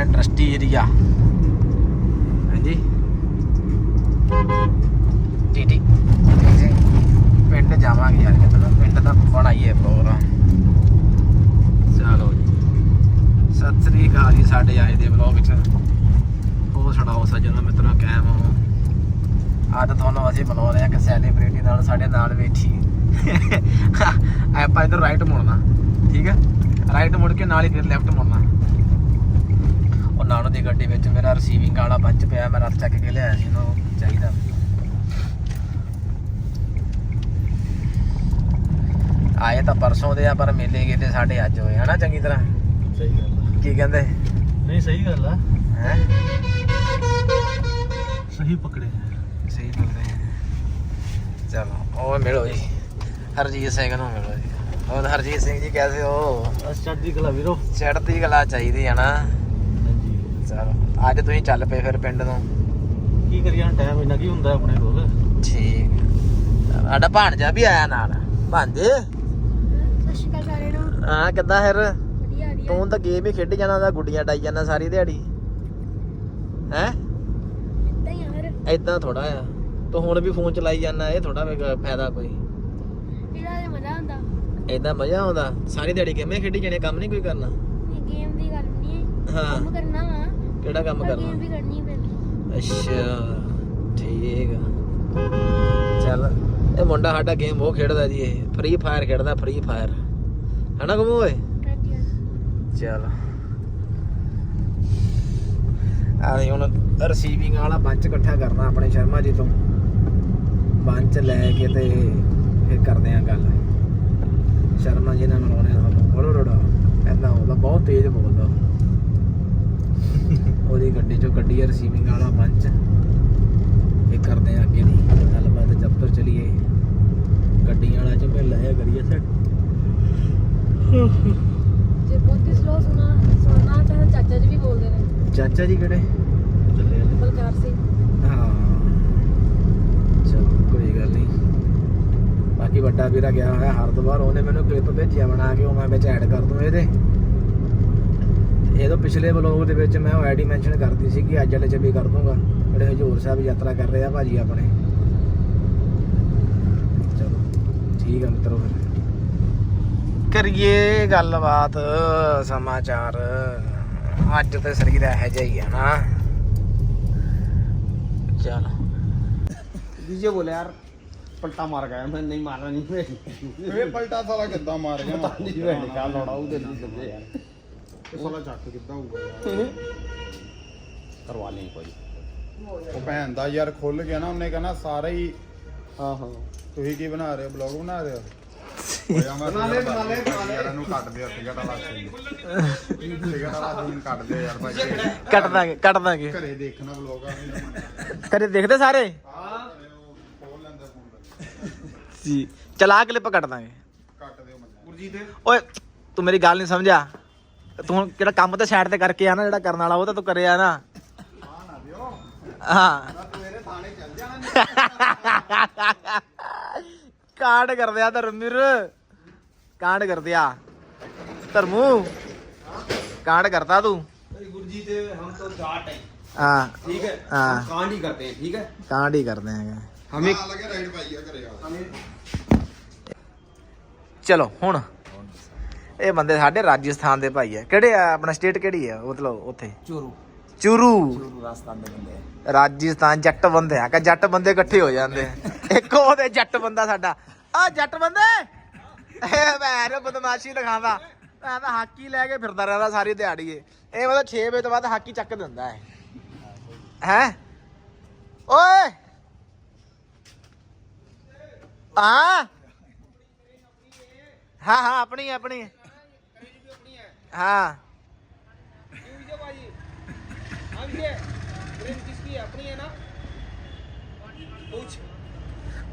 Industry area ਹਾਂਜੀ। TT ਜੀ। ਪਿੰਡ ਜਾਵਾਂਗੇ ਯਾਰ ਕਿਤੇ ਨਾ ਪਿੰਡ ਦਾ ਬਣਾਈਏ ਪ੍ਰੋਗਰਾਮ ਚਲੋ ਜੀ। ਸਤਿ ਸ੍ਰੀ ਅਕਾਲ ਜੀ ਸਾਡੇ ਆਏ ਦੇ ਵਲੌਗ ਚ ਉਹ ਛੜਾਓ ਸੱਜਣਾ ਮਿੱਤਰੋ ਕਾਇਮ ਹੋ? ਅੱਜ ਤੁਹਾਨੂੰ ਅਸੀਂ ਬੁਲਾ ਰਹੇ ਹਾਂ ਕਿ ਸੈਲੀਬ੍ਰਿਟੀ ਨਾਲ ਸਾਡੇ ਨਾਲ ਬੈਠੀ। ਆਪਾਂ ਇਧਰ ਰਾਈਟ ਮੁੜਨਾ। ਠੀਕ ਹੈ? ਰਾਈਟ ਮੁੜ ਕੇ ਨਾਲ ਹੀ ਫਿਰ ਲੈਫਟ ਮੁੜਨਾ। ਨਾਨੋ ਦੀ ਗੱਡੀ ਵਿੱਚ ਮੇਰਾ ਰਿਸੀਵਿੰਗ ਵਾਲਾ ਬੱਚ ਪਿਆ ਮੈਂ ਰੱਖ ਚੱਕ ਕੇ ਲਿਆਇਆ ਸੀ ਉਹਨੂੰ ਚਾਹੀਦਾ। ਆਏ ਤਾਂ ਪਰਸੋਂ ਦੇ ਆ ਪਰ ਮੇਲੇ ਗਏ ਤੇ ਸਾਡੇ ਅੱਜ ਹੋਏ ਹਨਾ ਚੰਗੀ ਤਰ੍ਹਾਂ? ਸਹੀ ਗੱਲ ਕੀ ਕਹਿੰਦੇ? ਨਹੀਂ ਸਹੀ ਗੱਲ ਆ। ਹੈ? ਸਹੀ ਪਕੜੇ ਸਹੀ ਲੱਗਦੇ ਚਲੋ ਉਹ ਮਿਲੋ ਜੀ। ਹਰਜੀਤ ਸਿੰਘ ਨੂੰ ਮਿਲੋ ਜੀ। ਹੋਰ ਹਰਜੀਤ ਸਿੰਘ ਜੀ ਕੈਸੇ ਹੋ? ਚੜ੍ਹਦੀ ਕਲਾ ਵੀਰੋ। ਚੜ੍ਹਦੀ ਕਲਾ ਚਾਹੀਦੀ ਹੈ ਨਾ। ਚਲੋ ਅੱਜ ਤੁਸੀਂ ਚੱਲ ਪਏ ਫਿਰ ਪਿੰਡ ਨੂੰ ਕੀ ਕਰੀਏ ਟਾਈਮ ਇੰਨਾ ਕੀ ਹੁੰਦਾ ਆਪਣੇ ਕੋਲ? ਠੀਕ। ਸਾਡਾ ਭਾਣਜਾ ਵੀ ਆਇਆ ਨਾਲ। ਭਾਂਜੇ ਸਤਿ ਸ਼੍ਰੀ ਨੂੰ। ਹਾਂ ਕਿੱਦਾਂ ਫਿਰ? ਵਧੀਆ ਵਧੀਆ। ਤੂੰ ਤਾਂ ਗੇਮ ਹੀ ਖੇਡੀ ਜਾਣਾ ਦਾ ਗੁੱਡੀਆਂ ਡਾਈ ਜਾਣਾ ਸਾਰੀ ਦਿਹਾੜੀ। ਹੈ? ਇਦਾਂ ਥੋੜਾ ਆ ਤੂੰ ਹੁਣ ਵੀ ਫੋਨ ਚਲਾਈ ਜਾਣਾ ਇਹ ਥੋੜਾ ਫਾਇਦਾ ਕੋਈ। ਇਹਦਾ ਮਜ਼ਾ ਆਉਂਦਾ। ਐਦਾਂ ਮਜ਼ਾ ਆਉਂਦਾ। ਸਾਰੀ ਦਿਹਾੜੀ ਗੇਮੇ ਖੇਡੀ ਜਾਣੇ ਕੰਮ ਨਹੀਂ ਕੋਈ ਕਰਨਾ। ਇਹ ਗੇਮ ਦੀ ਗੱਲ ਨਹੀਂ ਹੈ ਹਾਂ। ਕੰਮ ਕਰਨਾ ਵਾ। ਕਿਹੜਾ ਕੰਮ ਕਰਨਾ? ਵੀ ਕਰਨੀ ਪੈਂਦੀ ਅੱਛਾ ਠੀਕ ਆ। ਚੱਲ ਇਹ ਮੁੰਡਾ ਸਾਡਾ ਗੇਮ ਉਹ ਖੇਡਦਾ ਜੀ ਇਹ। ਫ੍ਰੀ ਫਾਇਰ ਖੇਡਦਾ ਫ੍ਰੀ ਫਾਇਰ ਹਨਾ ਕਮੂ ਓਏ। ਚੱਲ। ਆਹ ਹੁਣ ਰਿਸੀਵਿੰਗ ਵਾਲਾ ਬੰਚ ਇਕੱਠਾ ਕਰਨਾ ਆਪਣੇ ਸ਼ਰਮਾ ਜੀ ਤੋਂ। ਬੰਚ ਲੈ ਕੇ ਤੇ ਫਿਰ ਕਰਦੇ ਆ ਗੱਲ। ਸ਼ਰਮਾ ਜੀ ਨਾਲ ਮਿਲਾਉਣੇ ਆ ਬੜੋ ਰੋੜਾ। ਉਹਦਾ ਬਹੁਤ ਤੇਜ਼ ਬੋਲਦਾ ਉਹਦੀ ਗੱਡੀ ਚੋਂ ਕੱਢੀਏ ਰਿਸੀਵਿੰਗ ਵਾਲਾ ਬੰਚ ਇਹ ਕਰਦੇ ਆ ਅੱਗੇ ਦੀ ਗੱਲਬਾਤ ਤੱਕ ਚਲੀਏ। ਗੱਡੀਆਂ ਵਾਲਾ ਚ ਪਹਿਲਾਂ ਇਹ ਕਰੀਏ ਸੈੱਟ ਜੇ ਬਹੁਤ ਸਲੋ ਸੁਣਾ ਸੁਣਨਾ ਤਾਂ ਚਾਚਾ ਜੀ ਵੀ ਬੋਲਦੇ ਨੇ। ਚਾਚਾ ਜੀ ਕਿਹੜੇ? ਚੱਲੇ ਆ। ਬਲਕਾਰ ਸਿੰਘ। ਹਾਂ। ਚਲੋ ਕੋਈ ਗੱਲ ਨਹੀਂ। ਬਾਕੀ ਵੱਡਾ ਵੀਰਾ ਗਿਆ ਹੋਇਆ ਹਰਦੁਆਰ ਉਹਨੇ ਮੈਨੂੰ ਕਲਿੱਪ ਭੇਜਿਆ ਬਣਾ ਕੇ ਉਹ ਮੈਂ ਵਿੱਚ ਐਡ ਕਰ ਦੂੰ ਇਹਦੇ। ਇਹਦੋਂ ਪਿਛਲੇ ਬਲੌਗ ਦੇ ਵਿੱਚ ਮੈਂ ਉਹ ਆਈਡੀ ਮੈਂਸ਼ਨ ਕਰਦੀ ਸੀ ਕਿ ਅੱਜ ਵਾਲੇ ਚ ਕਰ ਦੂੰਗਾ। ਜਿਹੜੇ ਹਜੂਰ ਸਾਹਿਬ ਯਾਤਰਾ ਕਰ ਰਹੇ ਆ ਭਾਜੀ ਆਪਣੇ। ਚਲੋ ਠੀਕ ਆ ਮਿੱਤਰੋ ਫਿਰ। ਕਰੀਏ ਗੱਲਬਾਤ ਸਮਾਚਾਰ। ਅੱਜ ਤੇ ਸਰੀਰ ਇਹ ਜਿਹਾ ਹੀ ਹੈ ਨਾ। ਚਲੋ। ਵੀਜੇ ਬੋਲੇ ਯਾਰ ਪਲਟਾ ਮਾਰ ਗਿਆ। ਮੈਂ ਨਹੀਂ ਮਾਰਨਾ ਨਹੀਂ ਇਹ ਪਲਟਾ ਸਾਲਾ ਕਿੱਦਾਂ ਮਾਰ ਗਿਆ? ਪਤਾ ਨਹੀਂ ਭੈਣੇ ਕਾ ਲੋੜਾ ਉਹਦੇ ਨਾਲ ਸਮਝੇ ਯਾਰ। ਇਹ ਸਾਲਾ ਚੱਕ ਕਿੱਦਾਂ ਹੋਊਗਾ ਯਾਰ ਕਰਵਾ ਲਈ ਕੋਈ ਉਹ ਭੈਣ ਦਾ ਯਾਰ ਖੁੱਲ ਗਿਆ ਨਾ ਉਹਨੇ ਕਹਿੰਦਾ ਸਾਰਾ ਹੀ ਹਾਂ ਹਾਂ ਤੁਸੀਂ ਕੀ ਬਣਾ ਰਹੇ ਹੋ ਬਲੌਗ ਬਣਾ ਰਹੇ ਹੋ ਬਣਾ ਲੈ ਬਣਾ ਲੈ ਯਾਰਾਂ ਨੂੰ ਕੱਟ ਦਿਓ ਸਿਗਰਟ ਵਾਲਾ ਸੀਨ ਸਿਗਰਟ ਵਾਲਾ ਸੀਨ ਕੱਟ ਦਿਓ ਯਾਰ ਭਾਈ ਕੱਟ ਦਾਂਗੇ ਕੱਟ ਦਾਂਗੇ ਘਰੇ ਦੇਖਣਾ ਬਲੌਗ ਆ ਕਰੇ ਦੇਖਦੇ ਸਾਰੇ ਖੋਲ ਲੈਂਦਾ ਫੋਨ ਜੀ ਚਲਾ ਕਲਿੱਪ ਕੱਟ ਦਾਂਗੇ ਕੱਟ ਦਿਓ ਮੱਲਾ ਗੁਰਜੀਤ ਓਏ ਤੂੰ ਮੇਰੀ ਗੱਲ ਨਹੀਂ ਸਮਝਿਆ ਤੂੰ ਹੁਣ ਜਿਹੜਾ ਕੰਮ ਤੇ ਸਾਈਡ ਤੇ ਕਰਕੇ ਆ ਨਾ ਜਿਹੜਾ ਕਰਨ ਵਾਲਾ ਉਹ ਤਾਂ ਤੂੰ ਕਰਿਆ ਨਾ ਹਾਂ ਨਾ ਦਿਓ ਹਾਂ ਮੈਂ ਤੇਰੇ ਥਾਣੇ ਚੱਲ ਜਾਣਾ ਕਾਂਡ ਕਰ ਦਿਆ ਧਰਮਵੀਰ ਕਾਂਡ ਕਰ ਦਿਆ ਧਰਮੂ ਕਾਂਡ ਕਰਤਾ ਤੂੰ गुरुजी थे हम तो जाट हैं ਹਾਂ ठीक है हाँ। हम कांड ही करते हैं ठीक है ਕਾਂਡ ਹੀ ਕਰਦੇ ਹੈਗੇ हमें ਹਾਂ ਲੱਗੇ ਰਾਈਡ ਪਾਈ ਆ ਘਰੇ ਆ हमें ਚਲੋ ਹੁਣ ਇਹ ਬੰਦੇ ਸਾਡੇ ਰਾਜਸਥਾਨ ਦੇ ਭਾਈ ਆ। ਕਿਹੜੇ ਆ? ਆਪਣਾ ਸਟੇਟ ਕਿਹੜੀ ਆ? ਮਤਲਬ ਉੱਥੇ? ਚੂਰੂ। ਚੂਰੂ। ਰਾਜਸਥਾਨ ਦੇ ਬੰਦੇ ਰਾਜਸਥਾਨ ਜੱਟ ਬੰਦੇ ਆ। ਕਿ ਜੱਟ ਬੰਦੇ ਇਕੱਠੇ ਹੋ ਜਾਂਦੇ ਆ। ਉਹਦੇ ਜੱਟ ਬੰਦਾ ਸਾਡਾ। ਆ ਜੱਟ ਬੰਦੇ! ਇਹ ਵੈਰ ਬਦਮਾਸ਼ੀ ਦਿਖਾਉਂਦਾ ਮੈਂ ਤਾਂ ਹਾਕੀ ਲੈ ਕੇ ਫਿਰਦਾ ਰਹਿੰਦਾ ਸਾਰੀ ਦਿਹਾੜੀ ਇਹ। ਮਤਲਬ 6 ਵਜੇ ਤੋਂ ਬਾਅਦ ਹਾਕੀ ਚੱਕ ਦਿੰਦਾ ਹੈ ਹੈ? ਓਏ! ਆ ਹਾਂ ਹਾਂ ਆਪਣੀ ਆਪਣੀ હા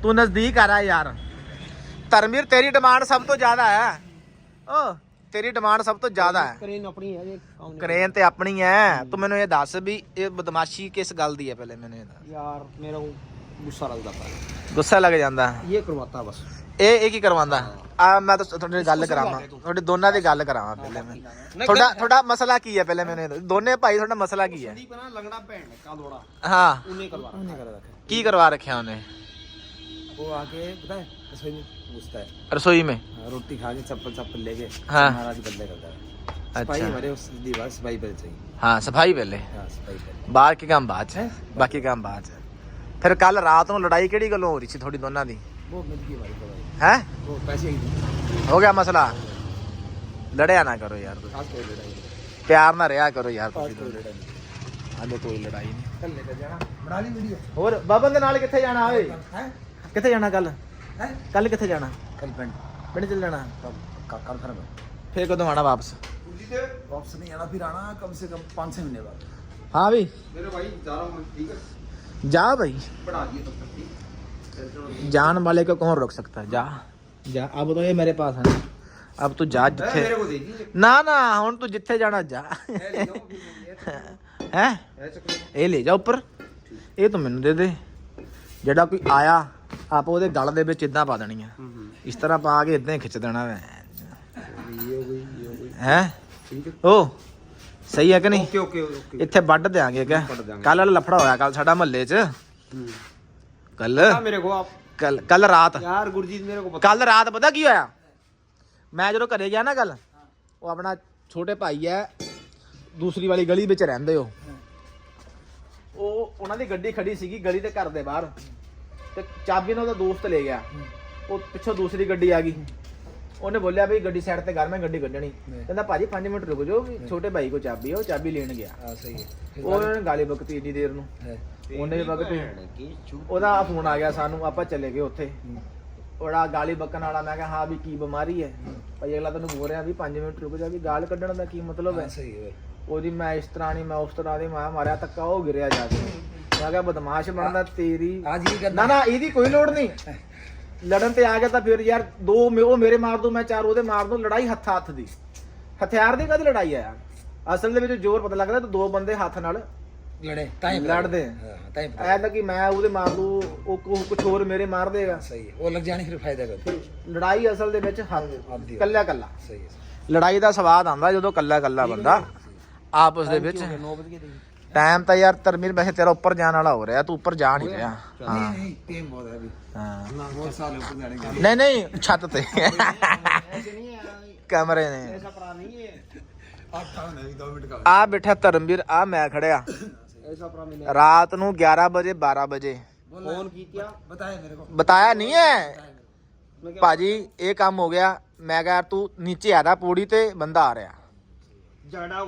ਤੂੰ ਨਜ਼ਦੀਕ ਆ ਰਿਹਾ ਯਾਰ। ਧਰਮਵੀਰ ਤੇਰੀ ਡਿਮਾਂਡ ਸਭ ਤੋਂ ਜ਼ਿਆਦਾ ਹੈ। ਓ ਤੇਰੀ ਡਿਮਾਂਡ ਸਭ ਤੋਂ ਜ਼ਿਆਦਾ ਹੈ। ਕਰੇਨ ਆਪਣੀ ਹੈ ਜੇ ਕਰੇਨ ਤੇ ਆਪਣੀ ਹੈ। ਤੂੰ ਮੈਨੂੰ ਇਹ ਦੱਸ ਵੀ ਇਹ ਬਦਮਾਸ਼ੀ ਕਿਸ ਗੱਲ ਦੀ ਹੈ ਪਹਿਲੇ ਮੈਨੂੰ ਇਹ ਦੱਸ। ਯਾਰ ਮੇਰਾ ਗੁੱਸਾ ਲੱਗਦਾ ਪਿਆ। ਗੁੱਸਾ ਲੱਗ ਜਾਂਦਾ। ਇਹ ਬਸ। ਇਹ ਇਹ ਕੀ ਕਰਵਾਉਂਦਾ ਆ ਮੈਂ ਤਾਂ ਤੁਹਾਡੀ ਗੱਲ ਕਰਾਵਾਂ ਤੁਹਾਡੇ ਦੋਨਾਂ ਦੀ ਗੱਲ ਕਰਾਵਾਂ ਪਹਿਲੇ ਮੈਂ ਤੁਹਾਡਾ ਤੁਹਾਡਾ ਮਸਲਾ ਕੀ ਹੈ ਪਹਿਲੇ ਮੈਨੂੰ ਇਹ ਦੱਸੋ। ਦੋਨੇ ਭਾਈ ਤੁਹਾਡਾ ਮਸਲਾ ਕੀ ਹੈ संदीप है ना लंगड़ा भैन का दौड़ा ਹਾਂ उन्हें करवा ਉਹਨੇ ਕਰ ਰੱਖਿਆ ਕੀ ਕਰਵਾ ਰੱਖਿਆ ਉਹਨੇ वो आके पता है रसोई में घुसता है रसोई में हाँ, रोटी खा के चप्पल चप्पल लेके हाँ। महाराज बदले करता है सफाई अच्छा हमारे उस दीवार सफाई पर चाहिए हाँ सफाई पहले हाँ सफाई पर ਬਾਕੀ ਕੰਮ ਬਾਅਦ ਚ ਬਾਕੀ ਕੰਮ ਬਾਅਦ ਚ ਫਿਰ ਕੱਲ ਰਾਤ ਨੂੰ ਲੜਾਈ ਕਿਹੜੀ ਗੱਲੋਂ ਹੋ ਰਹੀ ਸੀ ਤੁਹਾਡੀ ਦੋਨਾਂ ਦੀ वो मिल गई हमारी खबर है? वो पैसे हो गया मसला। लड़या ना करो यार प्यार ना रहा करो यार कोई लड़ाई नहीं। हाँ, तो और के नाल जाना जाना कल? कल जाना? कल पिंड। पिंड चल जाना। कल फिर फिर आना वापस? वापस नहीं आना फिर आना कम से कम पाँच छः महीने बाद। हाँ भाई मेरे भाई जा रहा हूँ ठीक है? जा भाई। पढ़ा दिए ठीक? जान वाले को कौन रोक सकता है जा जा अब तो ये मेरे पास है अब तू जा है, जिथे मेरे को दे दीजिए ਨਾ ਨਾ ਹੁਣ ਤੂੰ ਜਿੱਥੇ ਜਾਣਾ ਜਾ है, ले जाओ, फिर मैं ले चक्कर। ਹੈ है चक्कर। ਇਹ ਲੈ ਜਾ ਉੱਪਰ ਇਹ ਤੂੰ ਮੈਨੂੰ ਦੇ ਦੇ ਜਿਹੜਾ ਕੋਈ ਆਇਆ ਆਪ ਉਹਦੇ ਗਲ ਦੇ ਵਿੱਚ ਇਦਾਂ ਪਾ ਦੇਣੀ ਆ ਇਸ ਤਰ੍ਹਾਂ ਪਾ ਕੇ ਇਦਾਂ ਹੀ ਖਿੱਚ ਦੇਣਾ ਵੈ ये हो गई ये हो गई ਹੈ ठीक है ਉਹ ਸਹੀ ਹੈ ਕਿ ਨਹੀਂ ओके ओके ओके ਇੱਥੇ ਵੱਢ ਦਿਆਂਗੇ ਕਿ ਵੱਢ ਦਿਆਂਗੇ। ਕੱਲ ਵਾਲਾ ਲਫੜਾ ਹੋਇਆ ਕੱਲ ਸਾਡਾ ਮਹੱਲੇ 'ਚ ਕੱਲ? ਮੇਰੇ ਕੋ ਆਪ ਕੱਲ ਕੱਲ ਰਾਤ। ਯਾਰ ਗੁਰਜੀਤ ਮੇਰੇ ਕੋ ਪਤਾ ਕੱਲ ਰਾਤ ਪਤਾ ਕੀ ਹੋਇਆ? ਮੈਂ ਜਦੋਂ ਘਰੇ ਗਿਆ ਨਾ ਕੱਲ ਉਹ ਆਪਣਾ ਛੋਟੇ ਭਾਈ ਹੈ ਦੂਸਰੀ ਵਾਲੀ ਗਲੀ ਵਿੱਚ ਰਹਿੰਦੇ ਹੋ ਉਹ ਉਹਨਾਂ ਦੀ ਗੱਡੀ ਖੜੀ ਸੀਗੀ ਗਲੀ ਦੇ ਘਰ ਦੇ ਬਾਹਰ। ਤੇ ਚਾਬੀ ਨਾਲ ਉਹਦਾ ਦੋਸਤ ਲੈ ਗਿਆ। ਉਹ ਪਿੱਛੋਂ ਦੂਸਰੀ ਗੱਡੀ ਆ ਗਈ। ਉਹਨੇ ਬੋਲਿਆ ਵੀ ਗੱਡੀ ਸਾਈਡ ਤੇ ਕਰ ਮੈਂ ਗੱਡੀ ਕੱਢਣੀ। ਕਹਿੰਦਾ ਭਾਜੀ 5 ਮਿੰਟ ਰੁਕ ਜਾਓ ਛੋਟੇ ਭਾਈ ਕੋ ਚਾਬੀ ਆ ਉਹ ਚਾਬੀ ਲੈਣ ਗਿਆ। ਹਾਂ ਸਹੀ ਹੈ। ਉਹਨਾਂ ਗਾਲੀ ਬਕਤੀ ਇੰਨੀ ਦੇਰ ਨੂੰ। ਉਹਨੇ ਵਕਤ ਉਹਦਾ ਫੋਨ ਆ ਗਿਆ ਸਾਨੂੰ ਆਪਾਂ ਚਲੇ ਗਏ ਉੱਥੇ। ਉਹੜਾ ਗਾਲੀ ਬਕਣ ਵਾਲਾ ਮੈਂ ਕਿਹਾ ਹਾਂ ਵੀ ਕੀ ਬਿਮਾਰੀ ਹੈ? ਭਾਈ ਅਗਲਾ ਤੈਨੂੰ ਬੋਲ ਰਿਹਾ ਵੀ 5 ਮਿੰਟ ਰੁਕ ਜਾ ਵੀ ਗਾਲ ਕੱਢਣ ਦਾ ਕੀ ਮਤਲਬ ਹੈ? ਸਹੀ ਹੈ ਉਹਦੀ ਮੈਂ ਇਸ ਤਰ੍ਹਾਂ ਨਹੀਂ ਮੈਂ ਉਸ ਤਰ੍ਹਾਂ ਦੀ ਮੈਂ ਮਾਰਿਆ ਤੱਕਾ ਉਹ ਗਿਰਿਆ ਜਾ ਕੇ। ਮੈਂ ਕਿਹਾ ਬਦਮਾਸ਼ ਬਣਦਾ ਤੇਰੀ ਨਾ ਨਾ ਇਹਦੀ ਕੋਈ ਲੋੜ ਨਹੀਂ। ਲੜਨ ਤੇ ਆ ਗਿਆ ਤਾਂ ਫਿਰ ਯਾਰ ਦੋ ਉਹ ਮੇਰੇ ਮਾਰ ਦੋ ਮੈਂ ਚਾਰ ਉਹਦੇ ਮਾਰ ਦੋ ਲੜਾਈ ਹੱਥਾਂ ਹੱਥ ਦੀ। ਹਥਿਆਰ ਦੀ ਕਦ ਲੜਾਈ ਆ ਯਾਰ? ਅਸਲ ਦੇ ਵਿੱਚ ਜ਼ੋਰ ਪਤਾ ਲੱਗਦਾ ਤਾਂ ਦੋ ਬੰਦੇ ਹੱਥ ਨਾਲ ਲੜੇ ਤਾਂ ਹੀ ਲੜਦੇ। ਹਾਂ ਤਾਂ ਹੀ ਪਤਾ ਐ ਲੱਗੀ ਮੈਂ ਉਹਦੇ ਮਾਰ ਦੂ ਉਹ ਕੁ- ਹੋਰ ਮੇਰੇ ਮਾਰ ਦੇਗਾ। ਸਹੀ ਉਹ ਲੱਗ ਜਾਣੀ ਫਿਰ ਫਾਇਦਾ ਕਰ ਲੜਾਈ ਅਸਲ ਦੇ ਵਿੱਚ ਹੱਥ ਕੱਲਾ ਕੱਲਾ। ਸਹੀ ਲੜਾਈ ਦਾ ਸਵਾਦ ਆਉਂਦਾ ਜਦੋਂ ਕੱਲਾ ਕੱਲਾ ਬੰਦਾ ਆਪਸ ਦੇ ਵਿੱਚ ਟਾਈਮ ਤਾਂ ਯਾਰ ਤਰਮੀਰ ਵੈਸੇ ਤੇਰਾ ਉੱਪਰ ਜਾਣ ਵਾਲਾ ਹੋ ਰਿਹਾ ਤੂੰ ਉੱਪਰ ਜਾ ਨਹੀਂ ਰਿਹਾ। ਨਹੀਂ ਨਹੀਂ ਛੱਤ ਤੇ। ਕਮਰੇ ਨੇ। ਆ ਬਿਠਾ ਧਰਮਵੀਰ ਆ ਮੈਂ ਖੜਿਆ। ਰਾਤ ਨੂੰ 11 ਵਜੇ 12 ਵਜੇ। ਫੋਨ ਕੀਤਾ ਬਤਾਇਆ ਮੇਰੇ ਕੋ ਨਹੀਂ ਹੈ? ਭਾਜੀ ਇਹ ਕੰਮ ਹੋ ਗਿਆ। ਮੈਂ ਕਹਾਂ ਤੂੰ ਨੀਚੇ ਆਦਾ ਪੌੜੀ ਤੇ ਬੰਦਾ ਆ ਰਿਹਾ। ਜੜਾ ਹੋ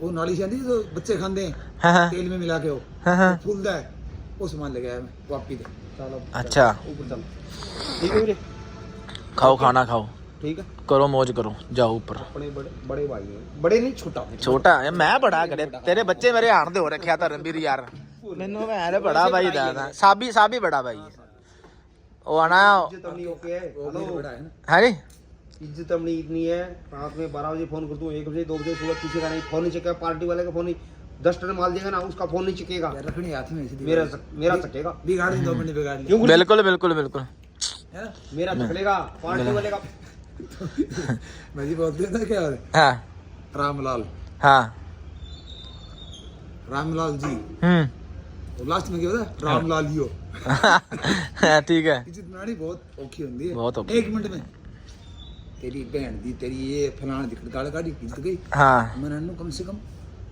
वो नाली से आती जो बच्चे खाते हैं हाँ हाँ तेल में मिला के वो हाँ हाँ फूलता है वो सामान ले गया मैं वापी दे चलो ਅੱਛਾ ऊपर चलो ठीक है वीरे ਖਾਓ ਖਾਣਾ ਖਾਓ ठीक है ਕਰੋ ਮौज ਕਰੋ ਜਾਓ ਉੱਪਰ अपने बड़े बड़े भाई हैं बड़े नहीं छोटा ਛੋਟਾ ਹੈ ਮੈਂ ਬੜਾ ਕਰੇ ਤੇਰੇ ਬੱਚੇ ਮੇਰੇ ਆਣ ਦੇ ਹੋ ਰੱਖਿਆ ਤਾਂ ਰਣਵੀਰ ਯਾਰ ਮੈਨੂੰ ਮੈਂ ਰੇ ਬੜਾ ਬਾਈ ਦਾਦਾ ਸਾਬੀ ਸਾਬੀ ਬੜਾ ਬਾਈ ਹੈ। ਉਹ ਆਣਾ ਜੇ तुम नहीं ओके हेलो बड़ा है ना ਹੈਂ ਜੀ इज़्ज़त हमने इतनी है। रात में बारह बजे फ़ोन करता हूँ एक बजे दो बजे सुबह किसी का नहीं फ़ोन नहीं चेक पार्टी वाले का फ़ोन नहीं। दस टन माल देगा ना उसका फ़ोन नहीं चकेगा रखने हाथ में मेरा मेरा सकेगा बिगाड़ दो मिनट बिगाड़ बिल्कुल बिल्कुल बिल्कुल। हाँ? मेरा चकलेगा पार्टी वाले का मैं जी बोलते हैं क्या? हाँ। रामलाल। हाँ। रामलाल जी। हम्म। लास्ट में क्या होता रामलाल यो हाँ। हाँ, ठीक है। बहुत औखी होती है। बहुत एक मिनट में। ਤੇਰੀ ਭੈਣ ਦੀ ਤੇਰੀ ਇਹ ਫਲਾਣ ਦੀ ਗਾਲ ਕਾਢੀ ਕਿੱਦ ਗਈ? ਹਾਂ। ਮਨਨ ਨੂੰ ਕਮ ਸੇ ਕਮ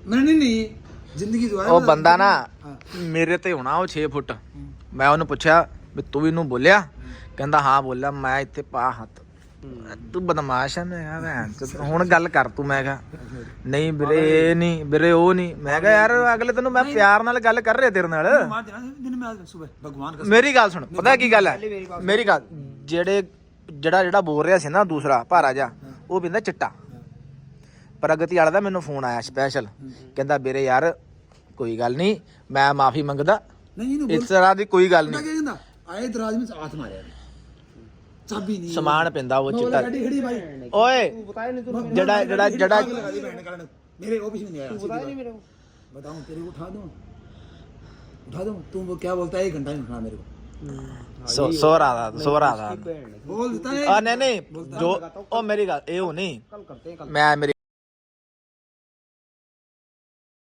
ਮਨਨ ਨਹੀਂ ਜ਼ਿੰਦਗੀ ਦੁਆਰਾ ਉਹ ਬੰਦਾ ਨਾ ਮੇਰੇ ਤੇ ਹੋਣਾ ਉਹ 6 ਫੁੱਟ। ਮੈਂ ਉਹਨੂੰ ਪੁੱਛਿਆ ਵੀ ਤੂੰ ਇਹਨੂੰ ਬੋਲਿਆ? ਕਹਿੰਦਾ ਹਾਂ ਬੋਲਿਆ। ਮੈਂ ਇੱਥੇ ਪਾ ਹੱਥ। ਤੂੰ ਬਦਮਾਸ਼ ਹੈ ਮੈਂ ਕਿਹਾ ਭੈਣ ਹੁਣ ਗੱਲ ਕਰ ਤੂੰ ਮੈਂ ਕਿਹਾ। ਨਹੀਂ ਵੀਰੇ ਇਹ ਨਹੀਂ ਵੀਰੇ ਉਹ ਨਹੀਂ। ਮੈਂ ਕਿਹਾ ਯਾਰ ਅਗਲੇ ਤੈਨੂੰ ਮੈਂ ਪਿਆਰ ਨਾਲ ਗੱਲ ਕਰ ਰਿਹਾ ਤੇਰੇ ਨਾਲ। ਮੇਰੀ ਗੱਲ ਸੁਣ ਪਤਾ ਕੀ ਗੱਲ ਹੈ ਮੇਰੀ ਗੱਲ। ਜਿਹੜੇ ਜਿਹੜਾ ਜਿਹੜਾ ਬੋਲ ਰਿਹਾ ਸੀ ਨਾ ਦੂਸਰਾ ਭਾਰਾ ਜਾ ਉਹ ਪਿੰਦਾ ਚਿੱਟਾ ਪ੍ਰਗਤੀ ਵਾਲਾ ਦਾ ਮੈਨੂੰ ਫੋਨ ਆਇਆ ਸਪੈਸ਼ਲ ਕਹਿੰਦਾ ਵੀਰੇ ਯਾਰ ਕੋਈ ਗੱਲ ਨਹੀਂ ਮੈਂ ਮਾਫੀ ਮੰਗਦਾ ਨਹੀਂ ਇਹਨੂੰ ਇਸ ਤਰ੍ਹਾਂ ਦੀ ਕੋਈ ਗੱਲ ਪਤਾ ਨਹੀਂ ਕੀ ਕਹਿੰਦਾ ਆਏ ਦਰਾਜ ਵਿੱਚ ਹੱਥ ਮਾਰਿਆ ਚਾਬੀ ਨਹੀਂ ਸਮਾਨ ਪਿੰਦਾ ਉਹ ਮੈਂ ਚਿੱਟਾ ਗੱਡੀ ਖੜੀ ਭਾਈ ਓਏ बताया नहीं तूने ਜਿਹੜਾ ਜਿਹੜਾ ਜਿਹੜਾ लगा दी बहन कारण मेरे ऑफिस में नहीं आया बताया नहीं मेरे को बताऊं तेरे को उठा दूं उठा दूं तू वो क्या बोलता है एक घंटा में उठा मेरे को ਸੋ ਸੋਰਾ ਦਾ ਸੋਰਾ ਦਾ ਬੋਲ ਦਿੱਤਾ ਆ ਨਹੀਂ ਨਹੀਂ ਜੋ ਉਹ ਮੇਰੀ ਗੱਲ ਇਹ ਹੋ ਨਹੀਂ ਮੈਂ ਮੇਰੀ